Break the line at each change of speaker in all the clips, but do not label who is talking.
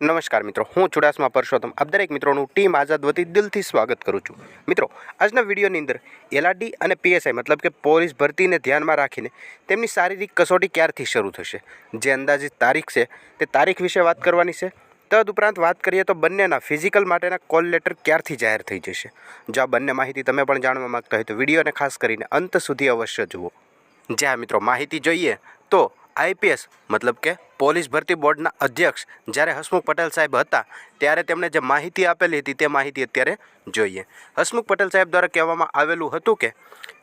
નમસ્કાર મિત્રો, હું ચુડાસમા પરસોત્તમ. આપ દરેક મિત્રોનું ટીમ આઝાદ વતી દિલથી સ્વાગત કરું છું. મિત્રો, આજના વિડીયોની અંદર એલઆરડી અને પીએસઆઈ મતલબ કે પોલીસ ભરતીને ધ્યાનમાં રાખીને તેમની શારીરિક કસોટી ક્યારથી શરૂ થશે? જે અંદાજિત તારીખ છે તે તારીખ વિશે વાત કરવાની છે. તદુપરાંત વાત કરીએ તો બંનેના ફિઝિકલ માટેના કોલ લેટર ક્યારથી જાહેર થઈ જશે? જો આ બંને માહિતી તમે પણ જાણવા માગતા હોય તો વિડીયોને ખાસ કરીને અંત સુધી અવશ્ય જુઓ. જ્યાં મિત્રો, માહિતી જોઈએ તો આઈપીએસ, મતલબ કે પોલીસ ભરતી બોર્ડના અધ્યક્ષ જ્યારે હસમુખ પટેલ સાહેબ હતા, ત્યારે તેમણે જે માહિતી આપેલી હતી તે માહિતી અત્યારે જોઈએ. હસમુખ પટેલ સાહેબ દ્વારા કહેવામાં આવેલું હતું કે,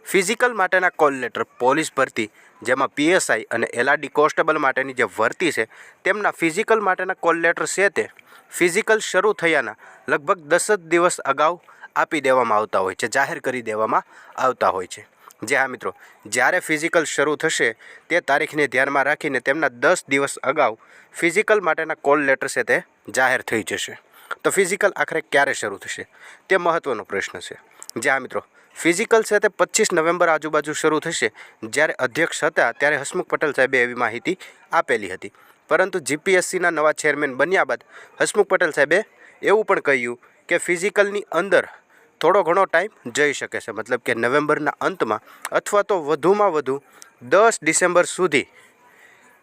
ફિઝિકલ માટેના કોલ લેટર પોલીસ ભરતી, જેમાં પીએસઆઈ અને એલઆરડી કોન્સ્ટેબલ માટેની જે ભરતી છે, તેમના ફિઝિકલ માટેના કોલ લેટર છે તે ફિઝિકલ શરૂ થયાના લગભગ દસ જ દિવસ અગાઉ આપી દેવામાં આવતા હોય છે, જાહેર કરી દેવામાં આવતા હોય છે. જે હા, મિત્રો. જ્યારે ફિઝિકલ શરૂ થશે, તે તારીખને ધ્યાનમાં રાખીને તેમના દસ દિવસ અગાઉ ફિઝિકલ માટેના કોલ લેટર છે તે જાહેર થઈ જશે. તો ફિઝિકલ આખરે ક્યારે શરૂ થશે? તે મહત્ત્વનો પ્રશ્ન છે. જે હા, મિત્રો. ફિઝિકલ છે તે પચીસ નવેમ્બર આજુબાજુ શરૂ થશે. જ્યારે અધ્યક્ષ હતા, ત્યારે હસમુખ પટેલ સાહેબે એવી માહિતી આપેલી હતી. પરંતુ જીપીએસસીના નવા ચેરમેન બન્યા બાદ હસમુખ પટેલ સાહેબે એવું પણ કહ્યું કે ફિઝિકલની અંદર થોડો ઘણો ટાઈમ જઈ શકે છે. મતલબ કે નવેમ્બરના અંતમાં અથવા તો વધુમાં વધુ દસ ડિસેમ્બર સુધી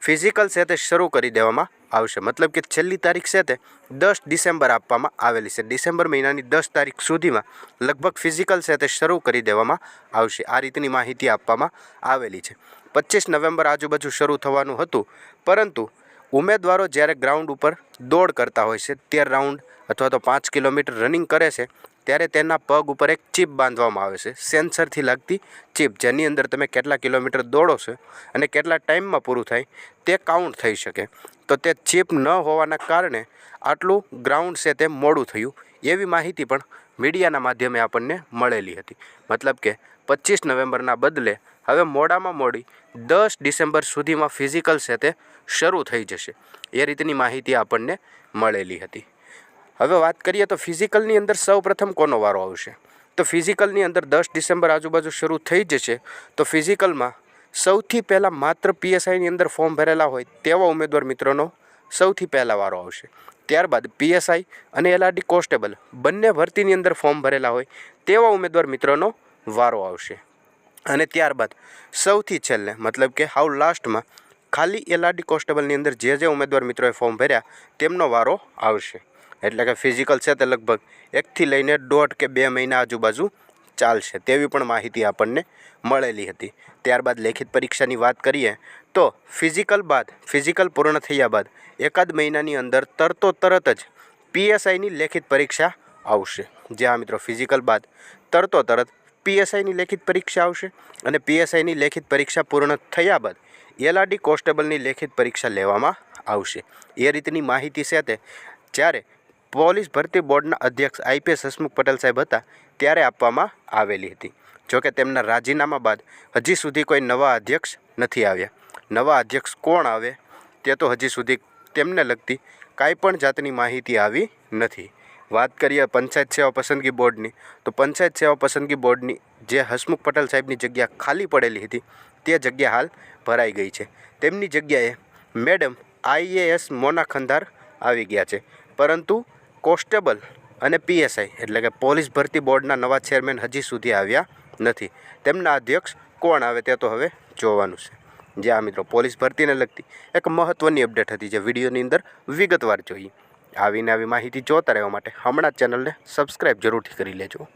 ફિઝિકલ છે તે શરૂ કરી દેવામાં આવશે. મતલબ કે છેલ્લી તારીખ છે તે દસ ડિસેમ્બર આપવામાં આવેલી છે. ડિસેમ્બર મહિનાની દસ તારીખ સુધીમાં લગભગ ફિઝિકલ છે તે શરૂ કરી દેવામાં આવશે. આ રીતની માહિતી આપવામાં આવેલી છે. પચીસ નવેમ્બર આજુબાજુ શરૂ થવાનું હતું, પરંતુ ઉમેદવારો જ્યારે ગ્રાઉન્ડ ઉપર દોડ કરતા હોય છે, તેર રાઉન્ડ અથવા તો પાંચ કિલોમીટર રનિંગ કરે છે, ત્યારે તેના પગ ઉપર એક ચીપ બાંધવામાં આવે છે, સેન્સરથી લાગતી ચીપ જેની અંદર તમે કેટલા કિલોમીટર દોડો છો અને કેટલા ટાઈમમાં પૂરું થાય, તે કાઉન્ટ થઈ શકે. તો તે ચીપ ન હોવાના કારણે આટલું ગ્રાઉન્ડ છે તે મોડું થયું. એવી માહિતી પણ મીડિયાના માધ્યમે આપણને મળેલી હતી. મતલબ કે પચીસ નવેમ્બરના બદલે હવે મોડામાં મોડી દસ ડિસેમ્બર સુધીમાં ફિઝિકલ છે તે શરૂ થઈ જશે. એ રીતની માહિતી આપણને મળેલી હતી. હવે વાત કરીએ તો ફિઝિકલની અંદર સૌ પ્રથમ કોનો વારો આવશે? તો ફિઝિકલની અંદર દસ ડિસેમ્બર આજુબાજુ શરૂ થઈ જશે, તો ફિઝિકલમાં સૌથી પહેલાં માત્ર પીએસઆઈની અંદર ફોર્મ ભરેલા હોય તેવા ઉમેદવાર મિત્રોનો સૌથી પહેલાં વારો આવશે. ત્યારબાદ પીએસઆઈ અને એલઆરડી કોન્સ્ટેબલ બંને ભરતીની અંદર ફોર્મ ભરેલા હોય તેવા ઉમેદવાર મિત્રોનો વારો આવશે. અને ત્યારબાદ સૌથી છેલ્લે, મતલબ કે હાઉ લાસ્ટમાં, ખાલી એલઆરડી કોન્સ્ટેબલની અંદર જે જે ઉમેદવાર મિત્રોએ ફોર્મ ભર્યા, તેમનો વારો આવશે. એટલે કે ફિઝિકલ છે તે લગભગ એકથી લઈને દોઢ કે બે મહિના આજુબાજુ ચાલશે, તેવી પણ માહિતી આપણને મળેલી હતી. ત્યારબાદ લેખિત પરીક્ષાની વાત કરીએ, તો ફિઝિકલ બાદ, ફિઝિકલ પૂર્ણ થયા બાદ એકાદ મહિનાની અંદર તરતો તરત જ પીએસઆઈની લેખિત પરીક્ષા આવશે. જ્યાં મિત્રો ફિઝિકલ બાદ તરતો તરત પીએસઆઈની લેખિત પરીક્ષા આવશે અને પીએસઆઈની લેખિત પરીક્ષા પૂર્ણ થયા બાદ એલઆરડી કોન્સ્ટેબલની લેખિત પરીક્ષા લેવામાં આવશે. એ રીતની માહિતી સાથે જ્યારે પોલીસ ભરતી બોર્ડના અધ્યક્ષ આઈપીએસ હસમુખ પટેલ સાહેબ હતા ત્યારે આપવામાં આવેલી હતી. જોકે તેમના રાજીનામા બાદ હજી સુધી કોઈ નવા અધ્યક્ષ નથી આવ્યા. નવા અધ્યક્ષ કોણ આવે તે તો હજી સુધી તેમને લગતી કાંઈ પણ જાતની માહિતી આવી નથી. વાત કરીએ પંચાયત સેવા પસંદગી બોર્ડની, તો પંચાયત સેવા પસંદગી બોર્ડની જે હસમુખ પટેલ સાહેબની જગ્યા ખાલી પડેલી હતી, તે જગ્યા હાલ ભરાઈ ગઈ છે. તેમની જગ્યાએ મેડમ આઈએએસ મોના ખંધાર આવી ગયા છે. પરંતુ કોન્સ્ટેબલ અને પીએસઆઈ એટલે કે પોલીસ ભરતી બોર્ડના નવા ચેરમેન હજી સુધી આવ્યા નથી. તેમના અધ્યક્ષ કોણ આવે તે તો હવે જોવાનું છે. જે આ મિત્રો, પોલીસ ભરતીને લગતી એક મહત્ત્વની અપડેટ હતી જે વિડીયોની અંદર વિગતવાર જોઈ. આવીને આવી માહિતી જોતા રહેવા માટે હમણાં જ ચેનલને સબસ્ક્રાઈબ જરૂરથી કરી લેજો.